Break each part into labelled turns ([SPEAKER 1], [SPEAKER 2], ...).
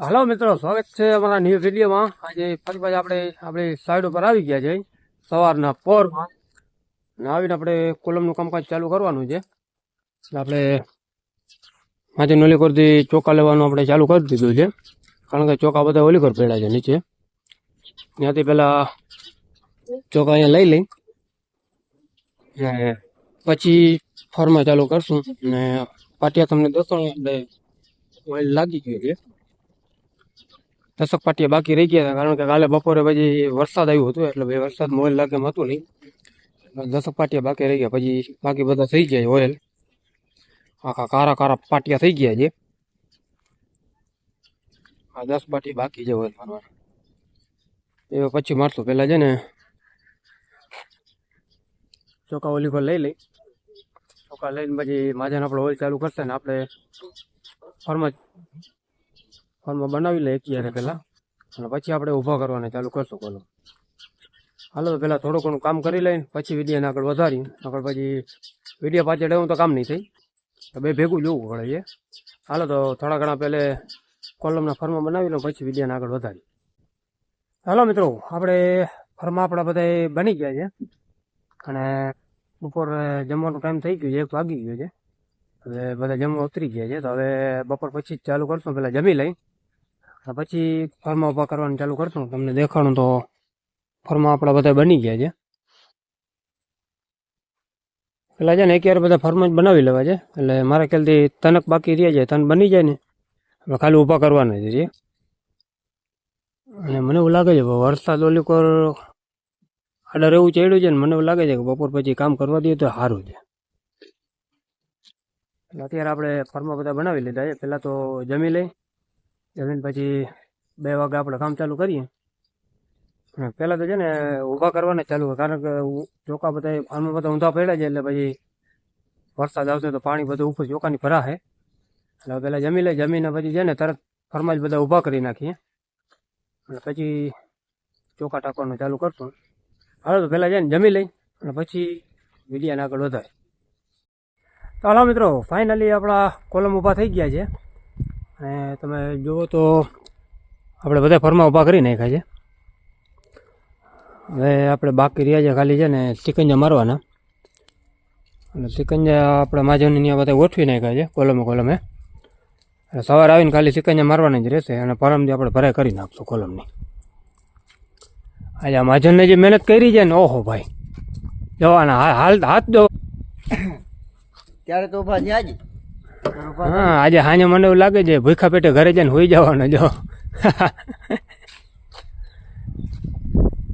[SPEAKER 1] હાલો મિત્રો, સ્વાગત છે અમારા ન્યૂ વિડીયોમાં આજે ફરી પાછા આપણે આપણી સાઈડ ઉપર આવી ગયા છે. સવારના પોરમાં. અને આવીને આપણે કોલમનું કામકાજ ચાલુ કરવાનું છે. એટલે આપણે આજે નોલીકોરથી ચોખા લેવાનું આપણે ચાલુ કરી દીધું છે. કારણ કે ચોખા બધા ઓલીકોર પડ્યા છે નીચે. ત્યાંથી પહેલાં ચોખા અહીંયા લઈ લઈ. ને પછી ફોર્માં ચાલુ કરશું. ને પાટિયા તમને દોસ્તો આપણે ઓઇલ લાગી ગયું છે. દસક પાટિયા બાકી રહી ગયા હતા, કારણ કે કાલે બપોરે પછી વરસાદ આવ્યો હતો, એટલે ભાઈ વરસાદમાં ઓઇલ લાગે એમ હતું નહીં. દશક પાટિયા બાકી રહી ગયા, પછી બાકી બધા થઈ ગયા ઓઇલ આખા કારા કારા પાટિયા થઈ ગયા છે. આ દસ પાટી બાકી છે ઓઇલ મારવાના એ પછી મારશું. પહેલાં છે ને ચોખા ઓલી પર લઈ લઈ. ચોખા લઈને પછી માજાને આપણે ઓઇલ ચાલુ કરશે ને આપણે ફોર્મમાં ફોર્મમાં બનાવી લઈએ ક્યારે પહેલાં અને પછી આપણે ઊભા કરવાને ચાલુ કરશું કોલો. હાલો તો પહેલાં થોડું ઘણું કામ કરી લઈને પછી વિડીયોને આગળ વધારી. આગળ પછી વીડિયો પાછળ એવું તો કામ નહીં થઈ તો બે ભેગું જોવું પડે છે હાલો તો થોડા ઘણા પહેલે કોલમના ફર્મા બનાવી લઉં પછી વિડીયોને આગળ વધારી. હાલો મિત્રો આપણે ફર્મા આપણા બધા બની ગયા છે. અને બપોર જમવાનો ટાઈમ થઈ ગયો છે એક વાગી ગયો છે. હવે બધા જમવા ઉતરી ગયા છે તો હવે બપોર પછી જ ચાલુ કરશું પહેલાં જમી લઈ. અને પછી ફર્મા ઊભા કરવાનું ચાલુ કરશું. તમને દેખાડું તો ફર્મા આપણા બધા બની ગયા છે. પેલા છે ને એક બધા ફર્મ જ બનાવી લેવા છે. એટલે મારા ખ્યાલથી તનક બાકી રહે છે. તન બની જાય ને, હવે ખાલી ઊભા કરવાના છે અને મને એવું લાગે છે વરસાદ ઓલી કોર આડર એવું ચડ્યું છે ને, મને એવું લાગે છે કે બપોર પછી કામ કરવા દઈએ તો સારું છે. એટલે અત્યારે આપણે ફર્મા બધા બનાવી લીધા છે. પહેલાં તો જમી લઈ જમીને પછી બે વાગે આપણે કામ ચાલુ કરીએ. પહેલાં તો છે ને ઊભા કરવાને ચાલુ હોય, કારણ કે ચોખા બધા ફાર્મમાં બધા ઊંધા પડ્યા છે એટલે પછી વરસાદ આવશે તો પાણી બધું ઉપર ચોખાની ભરાશે એટલે પહેલાં જમી લે જમીને પછી છે ને તરત ફરમાં જ બધા ઊભા કરી નાખીએ. અને પછી ચોખા ટાંકવાનું ચાલુ કરશું. હાલો તો પહેલાં છે ને જમી લઈ અને પછી વિડીયાને આગળ વધારે તો હાલો મિત્રો ફાઇનલી આપણા કોલમ ઊભા થઈ ગયા છે. અને તમે જુઓ તો આપણે બધા ફરમાં ઊભા કરી નાખ્યા છે. હવે આપણે બાકી રહ્યા છે ખાલી છે ને સિકંજા મારવાના. એટલે સિકંજા આપણે માજવની ત્યાં બધા ગોઠવી નાખ્યા છે, કોલમે કોલમે. એટલે સવારે આવીને ખાલી સિકંજા મારવાની જ રહેશે અને પરમથી આપણે ભરાઈ કરી નાખશું કોલમની. આજે માજનને જે મહેનત કરી છે ને, ઓહો ભાઈ. જવાના હાલ, હાથ દો.
[SPEAKER 2] ત્યારે તો ભાજી થયા જ.
[SPEAKER 1] હા, આજે હાને મને એવું લાગે છે ભૂખા પેટે ઘરે જઈને હોઈ જવાનો જો.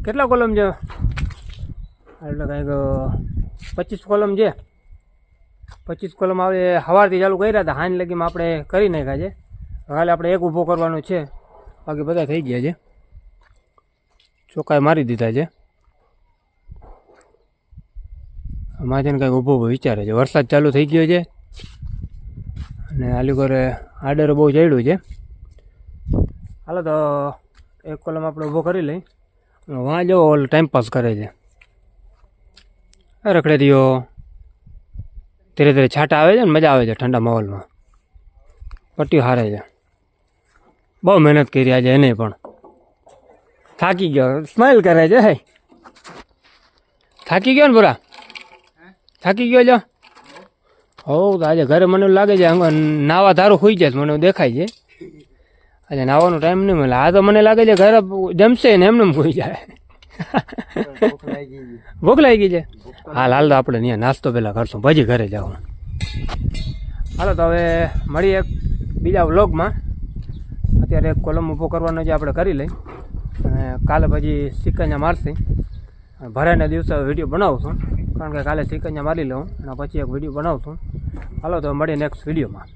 [SPEAKER 1] કેટલા કોલમ છે? એટલે કંઈક, પચીસ કોલમ છે. પચીસ કોલમ આવે સવારથી ચાલુ કર્યા હતા હાન લગીમાં આપણે કરી નાખ્યા છે. હાલે આપણે એક ઊભો કરવાનો છે. બાકી બધા થઈ ગયા છે. ચોકાએ મારી દીધા છે. છે કંઈક ઊભો વિચારે છે. વરસાદ ચાલુ થઈ ગયો છે. અને આલીગોરે આડર બહુ ચડ્યું છે. હાલો તો એક કોલમ આપણે ઊભો કરી લઈ. વાં જો ઓલ ટાઈમ પાસ કરે છે. રખડે દીઓ ધીરે ધીરે છાંટા આવે છે ને મજા આવે છે ઠંડા માહોલમાં. પટ્ટી હારે છે. બહુ મહેનત કરી આજે એને પણ. થાકી ગયો. સ્માઇલ કરે છે હે. થાકી ગયો ને પૂરા થાકી ગયો છો હો, તો આજે ઘરે મને લાગે છે નાવા ધારું હોઈ જાય મને દેખાય છે. આજે નાવાનો ટાઈમ નહીં મળે. આ તો મને લાગે છે, ઘરે જમશે ને એમને એમ હોઈ જાય.
[SPEAKER 2] ભૂખ લાગી
[SPEAKER 1] છે? હાલ હાલ તો આપણે ત્યાં નાસ્તો પહેલાં કરશું. પછી ઘરે જવું હાલો, તો હવે મળીએ બીજા વ્લોગમાં. અત્યારે એક કોલમ ઊભો કરવાનો જે આપણે કરી લઈ. અને કાલે પછી સિક્કાને મારશે. અને ભરાયના દિવસે વીડિયો બનાવશું કારણ કે કાલે સિકંજા મારી લઉં અને પછી એક વીડિયો બનાવશું હાલો તો મળીએ નેક્સ્ટ વિડીયોમાં